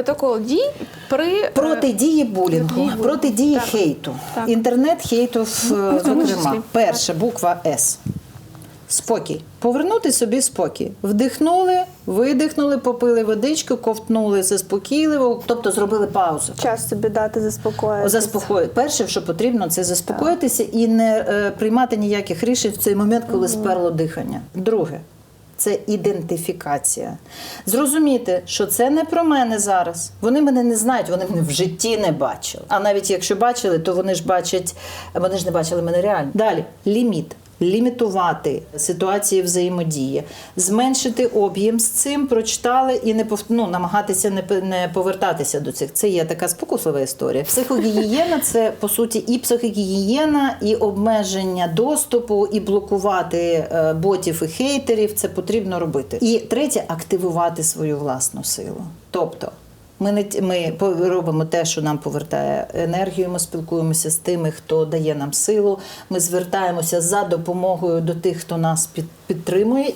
Протокол дій при е, Протидії булінгу, протидії булінгу. протидії Так. хейту. Так. Інтернет хейту, в- в зокрема. числі. Перша буква С. Спокій. Повернути собі спокій. Вдихнули, видихнули, попили водичку, ковтнули заспокійливо, тобто зробили паузу. Час собі дати заспокоїтися. Заспокої. Перше, що потрібно, це заспокоїтися і не е, приймати ніяких рішень в цей момент, коли сперло дихання. Друге. Це ідентифікація. Зрозуміти, що це не про мене зараз. Вони мене не знають, вони мене в житті не бачили. А навіть якщо бачили, то вони ж бачать, вони ж не бачили мене реально. Далі ліміт. Лімітувати ситуації взаємодії, зменшити об'єм з цим, прочитали і не ну, намагатися не, не повертатися до цих. Це є така спокуслива історія. Психогігієна це по суті і психогігієна, і обмеження доступу, і блокувати е, ботів і хейтерів. Це потрібно робити. І третє активувати свою власну силу. Тобто. Ми не ми робимо те, що нам повертає енергію. Ми спілкуємося з тими, хто дає нам силу. Ми звертаємося за допомогою до тих, хто нас під, підтримує.